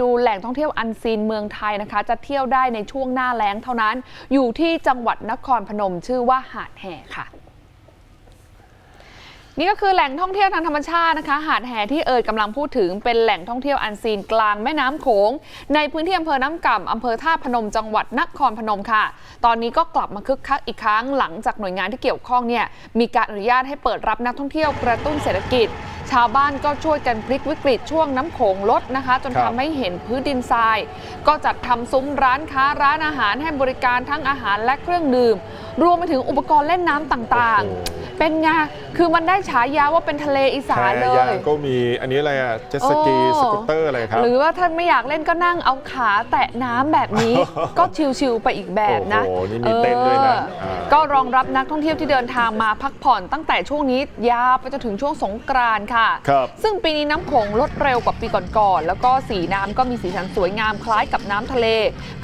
ดูแหล่งท่องเที่ยวอันซีนเมืองไทยนะคะ จะเที่ยวได้ในช่วงหน้าแล้งเท่านั้น อยู่ที่จังหวัดนครพนมชื่อว่าหาดแห่ค่ะนี่ก็คือแหล่งท่องเที่ยวทางธรรมชาตินะคะ หาดแห่ที่เอ่ยกำลังพูดถึงเป็นแหล่งท่องเที่ยวอันซีนกลางแม่น้ำโขง ในพื้นที่อำเภอน้ำก่ำอำเภอท่าพนมจังหวัดนครพนมค่ะ ตอนนี้ก็กลับมาคึกคักอีกครั้งหลังจากหน่วยงานที่เกี่ยวข้องเนี่ยมีการอนุญาตให้เปิดรับนักท่องเที่ยวกระตุ้นเศรษฐกิจ ชาวบ้านก็ช่วยกันพลิกวิกฤตช่วงน้ำโขงลดนะคะ จนครัทำบให้เห็นพื้นดินทราย ก็จัดทำซุ้มร้านค้าร้านอาหารให้บริการทั้งอาหารและเครื่องดื่ม รวมไปถึงอุปกรณ์เล่นน้ำต่างโอ้โหๆ เป็นไงคือมันได้ฉายาว่าเป็นทะเลอีสานเลแพยางยก็มีอันนี้อะไรอะ เจ็ตสกีโอ้สกูตเตอร์อะไรครับ หรือว่าท่านไม่อยากเล่นก็นั่งเอาขาแตะน้ำแบบนี้ ก็ชิลๆไปอีกแบบนะโอ้โหนี่มีเต้นด้วยนะเอออ่าก็รองรับนักท่องเที่ยวที่เดินทางมาพักผ่อนตั้งแต่ช่วงนี้ยาวไปจนถึงช่วงสงกรานต์ค่ะ ครับ ซึ่งปีนี้น้ำโขงลดเร็วกว่าปีก่อนๆ แล้วก็สีน้ำก็มีสีสันสวยงามคล้ายกับน้ำทะเล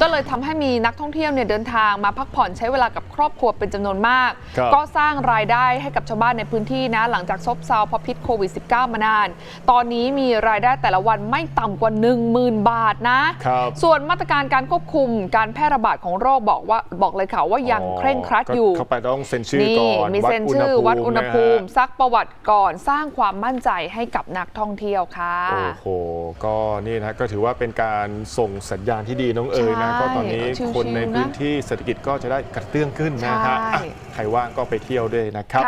ก็เลยทำให้มีนักท่องเที่ยวเนี่ยเดินทางมาพักผ่อนใช้เวลากับครอบครัวเป็นจำนวนมาก ครับก็สร้างรายได้ให้กับชาวบ้านในพื้นที่นะ หลังจากซบเซาเพราะพิษโควิด -19 มานาน ตอนนี้มีรายได้แต่ละวันไม่ต่ำกว่า 10,000 บาทนะครับส่วนมาตรการการควบคุมการแพร่ระบาดของโรคบอกว่าบอกเลยค่ะว่ายังเคร่งครัดอยู่ก็เข้าไปต้องเซ็นชื่อนี่ก่อนมีเซ็นชื่อวัดอุณหภูมินะฮะซักประวัติก่อนสร้างความมั่นใจให้กับนักท่องเที่ยวค่ะโอ้โหก็นี่นะก็ถือว่าเป็นการส่งสัญญาณที่ดีน้องเอ๋ยนะใช่ก็ตอนนี้ชิวๆคนในนะพื้นที่เศรษฐกิจก็จะได้กระเตื้องขึ้นนะฮะใช่อะใครว่างก็ไปเที่ยวด้วยนะครับค่ะ